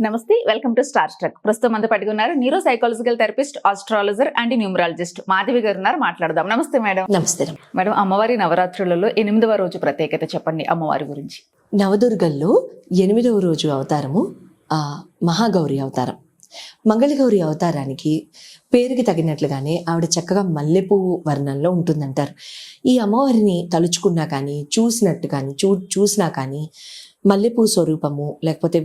నమస్తే welcome to star struck. ప్రస్తుతం అంతా పట్టుకున్నారు neuro psychological therapist astrologer and numerologist Madhavi గారు ఉన్నారు మాట్లాడదాం. నమస్తే మేడం. నమస్తే మేడం. అమ్మవారి నవరాత్రులలో ఎనిమిదవ రోజు ప్రత్యేకత చెప్పండి అమ్మవారి గురించి. నవదుర్గల్లో ఎనిమిదవ రోజు అవతారము ఆ మహాగౌరి అవతారం. మంగళగౌరి అవతారానికి పేరుకి తగినట్లుగానే ఆవిడ చక్కగా మల్లెపువ్వు వర్ణంలో ఉంటుందంటారు. ఈ అమ్మవారిని తలుచుకున్నా కానీ చూసినట్టు కానీ చూ చూసినా కానీ మల్లెపూ స్వరూపము లేకపోతే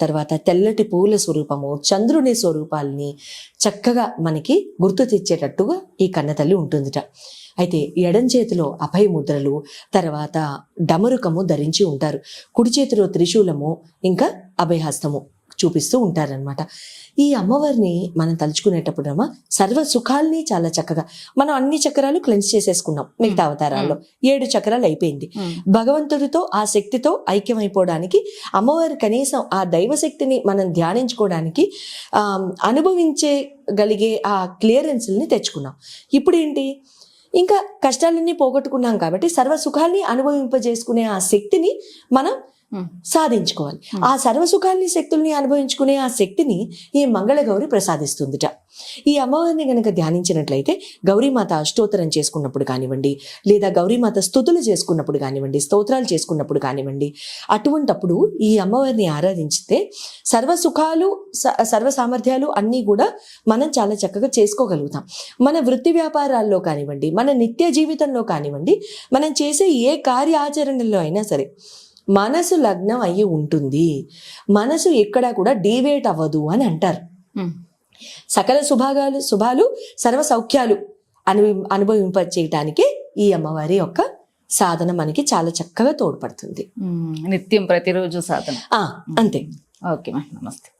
తర్వాత తెల్లటి పువ్వుల స్వరూపము చంద్రుని స్వరూపాలని చక్కగా మనకి గుర్తు తెచ్చేటట్టుగా ఈ కన్నతల్లి ఉంటుందిట. అయితే ఎడం చేతిలో అభయ ముద్రలు తర్వాత డమరుకము ధరించి ఉంటారు. కుడి చేతిలో త్రిశూలము ఇంకా అభయహస్తము. చూపిస్తూ ఉంటారనమాట ఈ అమ్మవారిని మనం తలుచుకునేటప్పుడు అమ్మ సర్వ సుఖాల్ని చాలా చక్కగా మనం అన్ని చక్రాలు క్లెన్స్ చేసేసుకున్నాం మిగతా అవతారాల్లో. ఏడు చక్రాలు అయిపోయింది. భగవంతుడితో ఆ శక్తితో ఐక్యమైపోవడానికి అమ్మవారి కనీసం ఆ దైవ శక్తిని మనం ధ్యానించుకోవడానికి ఆ, అనుభవించగలిగే ఆ క్లియరెన్స్ని తెచ్చుకున్నాం. ఇప్పుడు ఏంటి ఇంకా కష్టాలన్నీ పోగొట్టుకున్నాం కాబట్టి సర్వ సుఖాల్ని అనుభవింపజేసుకునే ఆ శక్తిని మనం. సాధించుకోవాలి. ఆ సర్వ సుఖాల్ని శక్తుల్ని అనుభవించుకునే ఆ శక్తిని ఈ మంగళగౌరి ప్రసాదిస్తుందిట. ఈ అమ్మవారిని గనక ధ్యానించినట్లయితే గౌరీమాత అష్టోత్తరం చేసుకున్నప్పుడు కానివ్వండి లేదా గౌరీమాత స్థుతులు చేసుకున్నప్పుడు కానివ్వండి స్తోత్రాలు చేసుకున్నప్పుడు కానివ్వండి అటువంటప్పుడు ఈ అమ్మవారిని ఆరాధించితే సర్వ సుఖాలు సర్వ సామర్థ్యాలు అన్నీ కూడా మనం చాలా చక్కగా చేసుకోగలుగుతాం. మన వృత్తి వ్యాపారాల్లో కానివ్వండి మన నిత్య జీవితంలో కానివ్వండి మనం చేసే ఏ కార్య ఆచరణలో అయినా సరే మనసు లగ్నం అయ్యి ఉంటుంది. మనసు ఎక్కడా కూడా డీవేట్ అవ్వదు అని అంటారు. సకల శుభాగాలు శుభాలు సర్వ సౌఖ్యాలు అను అనుభవింప చేయటానికి ఈ అమ్మవారి యొక్క సాధన మనకి చాలా చక్కగా తోడ్పడుతుంది. నిత్యం ప్రతిరోజు సాధన. అంతే. ఓకే మేడం నమస్తే.